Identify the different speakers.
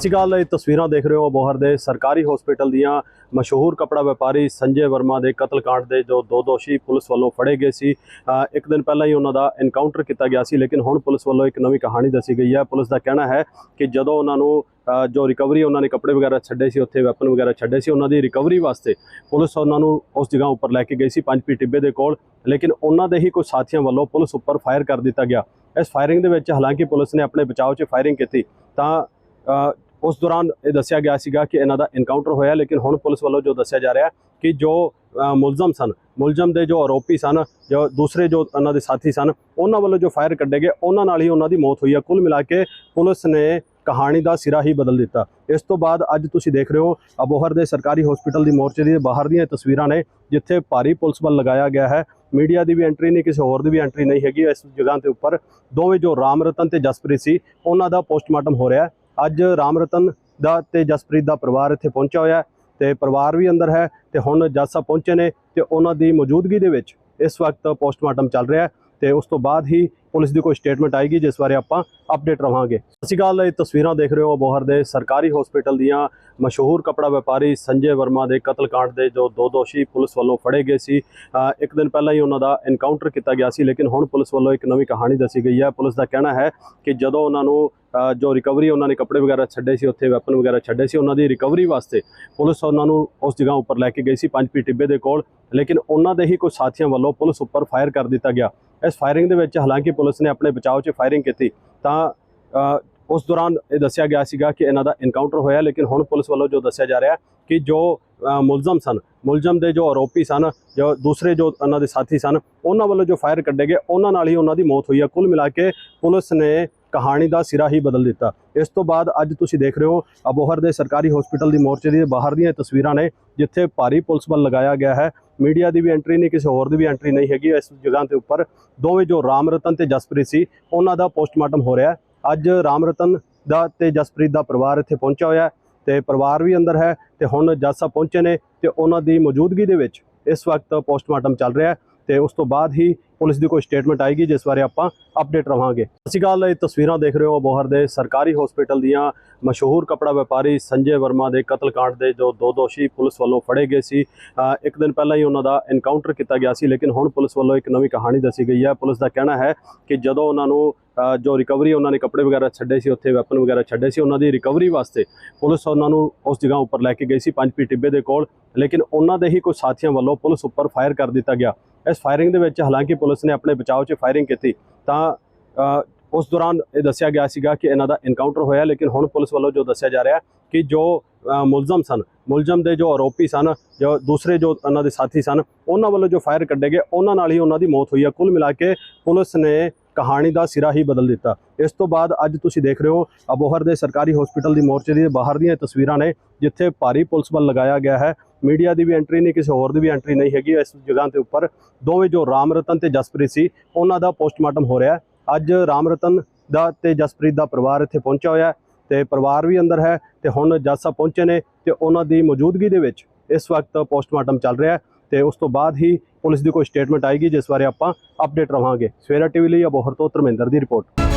Speaker 1: ਸਤਿ ਸ਼੍ਰੀ ਅਕਾਲ, ਇਹ ਤਸਵੀਰਾਂ ਦੇਖ ਰਹੇ ਹੋ ਬੋਹਰ ਦੇ ਸਰਕਾਰੀ ਹਸਪੀਟਲ ਦੀਆਂ ਮਸ਼ਹੂਰ ਕਪੜਾ ਵਪਾਰੀ ਸੰਜੇ ਵਰਮਾ ਦੇ ਕਤਲकांड ਦੇ ਜੋ ਦੋ ਦੋਸ਼ੀ ਪੁਲਿਸ ਵੱਲੋਂ ਫੜੇ ਗਏ ਸੀ। ਇੱਕ ਦਿਨ ਪਹਿਲਾਂ ਹੀ ਉਹਨਾਂ ਦਾ ਐਨਕਾਊਂਟਰ ਕੀਤਾ ਗਿਆ ਸੀ, ਲੇਕਿਨ ਹੁਣ ਪੁਲਿਸ ਵੱਲੋਂ ਇੱਕ ਨਵੀਂ ਕਹਾਣੀ ਦੱਸੀ ਗਈ ਹੈ। ਪੁਲਿਸ ਦਾ ਕਹਿਣਾ ਹੈ ਕਿ ਜਦੋਂ ਉਹਨਾਂ ਨੂੰ ਜੋ ਰਿਕਵਰੀ ਉਹਨਾਂ ਨੇ ਕੱਪੜੇ ਵਗੈਰਾ ਛੱਡੇ ਸੀ, ਉੱਥੇ ਵੈਪਨ ਵਗੈਰਾ ਛੱਡੇ ਸੀ, ਉਹਨਾਂ ਦੀ ਰਿਕਵਰੀ ਵਾਸਤੇ ਪੁਲਿਸ ਉਹਨਾਂ ਨੂੰ ਉਸ ਜਗ੍ਹਾ ਉੱਪਰ ਲੈ ਕੇ ਗਈ ਸੀ, ਪੰਜ ਪੀ ਟਿੱਬੇ ਦੇ ਕੋਲ। ਲੇਕਿਨ ਉਹਨਾਂ ਦੇ ਹੀ ਕੁਝ ਸਾਥੀਆਂ ਵੱਲੋਂ ਪੁਲਿਸ ਉੱਪਰ ਫਾਇਰ ਕਰ ਦਿੱਤਾ ਗਿਆ। ਇਸ ਫਾਇਰਿੰਗ ਦੇ ਵਿੱਚ ਹਾਲਾਂਕਿ ਪੁਲਿਸ ਨੇ ਆਪਣੇ ਬਚਾਓ 'ਚ ਫਾਇਰਿੰਗ ਕੀਤੀ ਤਾਂ ਉਸ ਦੌਰਾਨ ਇਹ ਦੱਸਿਆ ਗਿਆ ਸੀਗਾ ਕਿ ਇਹਨਾਂ ਦਾ ਐਨਕਾਊਂਟਰ ਹੋਇਆ, ਲੇਕਿਨ ਹੁਣ ਪੁਲਿਸ ਵੱਲੋਂ ਜੋ ਦੱਸਿਆ ਜਾ ਰਿਹਾ ਕਿ ਜੋ ਮੁਲਜ਼ਮ ਸਨ, ਮੁਲਜ਼ਮ ਦੇ ਜੋ ਆਰੋਪੀ ਸਨ, ਜੋ ਦੂਸਰੇ ਜੋ ਉਹਨਾਂ ਦੇ ਸਾਥੀ ਸਨ, ਉਹਨਾਂ ਵੱਲੋਂ ਜੋ ਫਾਇਰ ਕੱਢੇ ਗਏ, ਉਹਨਾਂ ਨਾਲ ਹੀ ਉਹਨਾਂ ਦੀ ਮੌਤ ਹੋਈ ਹੈ। ਕੁੱਲ ਮਿਲਾ ਕੇ ਪੁਲਿਸ ਨੇ ਕਹਾਣੀ ਦਾ ਸਿਰਾ ਹੀ ਬਦਲ ਦਿੱਤਾ। ਇਸ ਤੋਂ ਬਾਅਦ ਅੱਜ ਤੁਸੀਂ ਦੇਖ ਰਹੇ ਹੋ, ਅਬੋਹਰ ਦੇ ਸਰਕਾਰੀ ਹਸਪੀਟਲ ਦੀ ਮੋਰਚੇ ਦੀ ਬਾਹਰ ਦੀਆਂ ਤਸਵੀਰਾਂ ਨੇ, ਜਿੱਥੇ ਭਾਰੀ ਪੁਲਿਸ ਬਲ ਲਗਾਇਆ ਗਿਆ ਹੈ। ਮੀਡੀਆ ਦੀ ਵੀ ਐਂਟਰੀ ਨਹੀਂ, ਕਿਸੇ ਹੋਰ ਦੀ ਵੀ ਐਂਟਰੀ ਨਹੀਂ ਹੈਗੀ। ਇਸ ਜਗ੍ਹਾ ਤੇ ਉੱਪਰ ਦੋਵੇਂ ਜੋ ਰਾਮ ਰਤਨ ਤੇ ਜਸਪ੍ਰੀਤ ਸੀ, ਉਹਨਾਂ ਦਾ ਪੋਸਟਮਾਰਟਮ ਹੋ ਰਿਹਾ ਹੈ। ਅੱਜ ਰਾਮ ਰਤਨ ਦਾ ਤੇ ਜਸਪ੍ਰੀਤ ਦਾ ਪਰਿਵਾਰ ਇੱਥੇ ਪਹੁੰਚਿਆ ਹੋਇਆ ਹੈ ਤੇ ਪਰਿਵਾਰ ਵੀ ਅੰਦਰ ਹੈ ਤੇ ਹੁਣ ਜੱਜ ਸਾਹਿਬ ਪਹੁੰਚੇ ਨੇ ਤੇ ਉਹਨਾਂ ਦੀ ਮੌਜੂਦਗੀ ਦੇ ਵਿੱਚ ਇਸ ਵਕਤ ਪੋਸਟਮਾਰਟਮ ਚੱਲ ਰਿਹਾ ਹੈ। ਤੇ ਉਸ ਤੋਂ ਬਾਅਦ ਹੀ ਪੁਲਿਸ ਦੀ ਕੋਈ ਸਟੇਟਮੈਂਟ ਆਏਗੀ, ਜਿਸ ਬਾਰੇ ਆਪਾਂ ਅਪਡੇਟ ਰਵਾਂਗੇ। ਸਤਿ ਸ਼੍ਰੀ ਅਕਾਲ, ਇਹ ਤਸਵੀਰਾਂ ਦੇਖ ਰਹੇ ਹੋ ਬੋਹਰ ਦੇ ਸਰਕਾਰੀ ਹਸਪੀਟਲ ਦੀਆਂ। ਮਸ਼ਹੂਰ ਕਪੜਾ ਵਪਾਰੀ ਸੰਜੇ ਵਰਮਾ ਦੇ ਕਤਲकांड ਦੇ ਜੋ ਦੋ ਦੋਸ਼ੀ ਪੁਲਿਸ ਵੱਲੋਂ ਫੜੇ ਗਏ ਸੀ। ਇੱਕ ਦਿਨ ਪਹਿਲਾਂ ਹੀ ਉਹਨਾਂ ਦਾ ਐਨਕਾਊਂਟਰ ਕੀਤਾ ਗਿਆ ਸੀ, ਲੇਕਿਨ ਹੁਣ ਪੁਲਿਸ ਵੱਲੋਂ ਇੱਕ ਨਵੀਂ ਕਹਾਣੀ ਦੱਸੀ ਗਈ ਹੈ। ਪੁਲਿਸ ਦਾ ਕਹਿਣਾ ਹੈ ਕਿ ਜਦੋਂ ਉਹਨਾਂ ਨੂੰ ਜੋ ਰਿਕਵਰੀ ਉਹਨਾਂ ਨੇ ਕੱਪੜੇ ਵਗੈਰਾ ਛੱਡੇ ਸੀ, ਉੱਥੇ ਵੈਪਨ ਵਗੈਰਾ ਛੱਡੇ ਸੀ, ਉਹਨਾਂ ਦੀ ਰਿਕਵਰੀ ਵਾਸਤੇ ਪੁਲਿਸ ਉਹਨਾਂ ਨੂੰ ਉਸ ਜਗ੍ਹਾ ਉੱਪਰ ਲੈ ਕੇ ਗਈ ਸੀ, ਪੰਜ ਪੀ ਟਿੱਬੇ ਦੇ ਕੋਲ। ਲੇਕਿਨ ਉਹਨਾਂ ਦੇ ਹੀ ਕੁਝ ਸਾਥੀਆਂ ਵੱਲੋਂ ਪੁਲਿਸ ਉੱਪਰ ਫਾਇਰ ਕਰ ਦਿੱਤਾ ਗਿਆ। ਇਸ ਫਾਇਰਿੰਗ ਦੇ ਵਿੱਚ, ਹਾਲਾਂਕਿ ਪੁਲਿਸ ਨੇ ਆਪਣੇ ਬਚਾਓ 'ਚ ਫਾਇਰਿੰਗ ਕੀਤੀ, ਤਾਂ ਉਸ ਦੌਰਾਨ ਇਹ ਦੱਸਿਆ ਗਿਆ ਸੀਗਾ ਕਿ ਇਹਨਾਂ ਦਾ ਇਨਕਾਊਂਟਰ ਹੋਇਆ, ਲੇਕਿਨ ਹੁਣ ਪੁਲਿਸ ਵੱਲੋਂ ਜੋ ਦੱਸਿਆ ਜਾ ਰਿਹਾ ਕਿ ਜੋ ਮੁਲਜ਼ਮ ਸਨ, ਮੁਲਜ਼ਮ ਦੇ ਜੋ ਆਰੋਪੀ ਸਨ, ਜੋ ਦੂਸਰੇ ਜੋ ਉਹਨਾਂ ਦੇ ਸਾਥੀ ਸਨ, ਉਹਨਾਂ ਵੱਲੋਂ ਜੋ ਫਾਇਰ ਕੱਢੇ ਗਏ, ਉਹਨਾਂ ਨਾਲ ਹੀ ਉਹਨਾਂ ਦੀ ਮੌਤ ਹੋਈ ਹੈ। ਕੁੱਲ ਮਿਲਾ ਕੇ ਪੁਲਿਸ ਨੇ ਕਹਾਣੀ ਦਾ ਸਿਰਾ ਹੀ ਬਦਲ ਦਿੱਤਾ। ਇਸ ਤੋਂ ਬਾਅਦ ਅੱਜ ਤੁਸੀਂ ਦੇਖ ਰਹੇ ਹੋ, ਅਬੋਹਰ ਦੇ ਸਰਕਾਰੀ ਹਸਪੀਟਲ ਦੀ ਮੋਰਚੇ ਦੀ ਬਾਹਰ ਦੀਆਂ ਤਸਵੀਰਾਂ ਨੇ, ਜਿੱਥੇ ਭਾਰੀ ਪੁਲਿਸ ਬਲ ਲਗਾਇਆ ਗਿਆ ਹੈ। ਮੀਡੀਆ ਦੀ ਵੀ ਐਂਟਰੀ ਨਹੀਂ, ਕਿਸੇ ਹੋਰ ਦੀ ਵੀ ਐਂਟਰੀ ਨਹੀਂ ਹੈਗੀ। ਇਸ ਜਗ੍ਹਾ ਤੇ ਉੱਪਰ ਦੋਵੇਂ ਜੋ ਰਾਮ ਰਤਨ ਤੇ ਜਸਪ੍ਰੀਤ ਸੀ, ਉਹਨਾਂ ਦਾ ਪੋਸਟਮਾਰਟਮ ਹੋ ਰਿਹਾ ਅੱਜ ਰਾਮ ਰਤਨ ਦਾ ਤੇ ਜਸਪ੍ਰੀਤ ਦਾ ਪਰਿਵਾਰ ਇੱਥੇ ਪਹੁੰਚਿਆ ਹੋਇਆ ਹੈ ਤੇ ਪਰਿਵਾਰ ਵੀ ਅੰਦਰ ਹੈ ਤੇ ਹੁਣ ਜੱਜ ਸਾਹਿਬ ਪਹੁੰਚੇ ਨੇ ਤੇ ਉਹਨਾਂ ਦੀ ਮੌਜੂਦਗੀ ਦੇ ਵਿੱਚ ਇਸ ਵਕਤ ਪੋਸਟਮਾਰਟਮ ਚੱਲ ਰਿਹਾ ਹੈ। ਤੇ ਉਸ ਤੋਂ ਬਾਅਦ ਹੀ ਪੁਲਿਸ ਦੀ ਕੋਈ ਸਟੇਟਮੈਂਟ ਆਏਗੀ, ਜਿਸ ਬਾਰੇ ਆਪਾਂ ਅਪਡੇਟ ਰਵਾਂਗੇ। ਸਤਿ ਸ਼੍ਰੀ ਅਕਾਲ, ਇਹ ਤਸਵੀਰਾਂ ਦੇਖ ਰਹੇ ਹੋ ਬੋਹਰ ਦੇ ਸਰਕਾਰੀ ਹਸਪੀਟਲ ਦੀਆਂ। ਮਸ਼ਹੂਰ ਕਪੜਾ ਵਪਾਰੀ ਸੰਜੇ ਵਰਮਾ ਦੇ ਕਤਲकांड ਦੇ ਜੋ ਦੋ ਦੋਸ਼ੀ ਪੁਲਿਸ ਵੱਲੋਂ ਫੜੇ ਗਏ ਸੀ ਇੱਕ ਦਿਨ ਪਹਿਲਾਂ ਹੀ ਉਹਨਾਂ ਦਾ ਐਨਕਾਊਂਟਰ ਕੀਤਾ ਗਿਆ ਸੀ, ਲੇਕਿਨ ਹੁਣ ਪੁਲਿਸ ਵੱਲੋਂ ਇੱਕ ਨਵੀਂ ਕਹਾਣੀ ਦੱਸੀ ਗਈ ਹੈ। ਪੁਲਿਸ ਦਾ ਕਹਿਣਾ ਹੈ ਕਿ ਜਦੋਂ ਉਹਨਾਂ ਨੂੰ ਜੋ ਰਿਕਵਰੀ ਉਹਨਾਂ ਨੇ ਕੱਪੜੇ ਵਗੈਰਾ ਛੱਡੇ ਸੀ, ਉੱਥੇ ਵੈਪਨ ਵਗੈਰਾ ਛੱਡੇ ਸੀ, ਉਹਨਾਂ ਦੀ ਰਿਕਵਰੀ ਵਾਸਤੇ ਪੁਲਿਸ ਉਹਨਾਂ ਨੂੰ ਉਸ ਜਗ੍ਹਾ ਉੱਪਰ ਲੈ ਕੇ ਗਈ ਸੀ, ਪੰਜ ਪੀ ਟਿੱਬੇ ਦੇ ਕੋਲ। ਲੇਕਿਨ ਉਹਨਾਂ ਦੇ ਹੀ ਕੁਝ ਸਾਥੀਆਂ ਵੱਲੋਂ ਪੁਲਿਸ ਉੱਪਰ ਫਾਇਰ ਕਰ ਦਿੱਤਾ ਗਿਆ। ਇਸ ਫਾਇਰਿੰਗ ਦੇ ਵਿੱਚ ਹਾਲਾਂਕਿ ਪੁਲਿਸ ਨੇ ਆਪਣੇ ਬਚਾਓ 'ਚ ਫਾਇਰਿੰਗ ਕੀਤੀ, ਤਾਂ ਉਸ ਦੌਰਾਨ ਇਹ ਦੱਸਿਆ ਗਿਆ ਸੀਗਾ ਕਿ ਇਹਨਾਂ ਦਾ ਇਨਕਾਊਂਟਰ ਹੋਇਆ, ਲੇਕਿਨ ਹੁਣ ਪੁਲਿਸ ਵੱਲੋਂ ਜੋ ਦੱਸਿਆ ਜਾ ਰਿਹਾ ਕਿ ਜੋ ਮੁਲਜ਼ਮ ਸਨ, ਮੁਲਜ਼ਮ ਦੇ ਜੋ ਆਰੋਪੀ ਸਨ, ਜੋ ਦੂਸਰੇ ਜੋ ਉਹਨਾਂ ਦੇ ਸਾਥੀ ਸਨ, ਉਹਨਾਂ ਵੱਲੋਂ ਜੋ ਫਾਇਰ ਕੱਢੇ ਗਏ, ਉਹਨਾਂ ਨਾਲ ਹੀ ਉਹਨਾਂ ਦੀ ਮੌਤ ਹੋਈ ਹੈ ਕੁੱਲ ਮਿਲਾ ਕੇ ਪੁਲਿਸ ਨੇ ਕਹਾਣੀ ਦਾ ਸਿਰਾ ਹੀ ਬਦਲ ਦਿੱਤਾ। ਇਸ ਤੋਂ ਬਾਅਦ ਅੱਜ ਤੁਸੀਂ ਦੇਖ ਰਹੇ ਹੋ, ਅਬੋਹਰ ਦੇ ਸਰਕਾਰੀ ਹਸਪੀਟਲ ਦੀ ਮੋਰਚੇ ਦੀ ਬਾਹਰ ਦੀਆਂ ਇਹ ਤਸਵੀਰਾਂ ਨੇ, ਜਿੱਥੇ ਭਾਰੀ ਪੁਲਿਸ ਬਲ ਲਗਾਇਆ ਗਿਆ ਹੈ। ਮੀਡੀਆ ਦੀ ਵੀ ਐਂਟਰੀ ਨਹੀਂ, ਕਿਸੇ ਹੋਰ ਦੀ ਵੀ ਐਂਟਰੀ ਨਹੀਂ ਹੈਗੀ ਇਸ ਜਗ੍ਹਾ ਤੇ ਉੱਪਰ। ਦੋਵੇਂ ਜੋ ਰਾਮ ਰਤਨ ਤੇ ਜਸਪ੍ਰੀਤ ਸੀ, ਉਹਨਾਂ ਦਾ ਪੋਸਟਮਾਰਟਮ ਹੋ ਰਿਹਾ ਅੱਜ ਰਾਮ ਰਤਨ ਦਾ ਤੇ ਜਸਪ੍ਰੀਤ ਦਾ ਪਰਿਵਾਰ ਇੱਥੇ ਪਹੁੰਚਿਆ ਹੋਇਆ ਹੈ ਤੇ ਪਰਿਵਾਰ ਵੀ ਅੰਦਰ ਹੈ ਤੇ ਹੁਣ ਜੱਜ ਸਾਹਿਬ ਪਹੁੰਚੇ ਨੇ ਤੇ ਉਹਨਾਂ ਦੀ ਮੌਜੂਦਗੀ ਦੇ ਵਿੱਚ ਇਸ ਵਕਤ ਪੋਸਟਮਾਰਟਮ ਚੱਲ ਰਿਹਾ ਹੈ ਤੇ ਉਸ ਤੋਂ ਬਾਅਦ ਹੀ ਪੁਲਿਸ ਦੀ ਕੋਈ ਸਟੇਟਮੈਂਟ ਆਏਗੀ, ਜਿਸ ਬਾਰੇ ਆਪਾਂ ਅਪਡੇਟ ਰਵਾਂਗੇ। ਸਵੇਰਾ ਟੀਵੀ ਲਈ ਅਬੋਹਰ ਤੋਂ ਧਰਮਿੰਦਰ ਦੀ ਰਿਪੋਰਟ।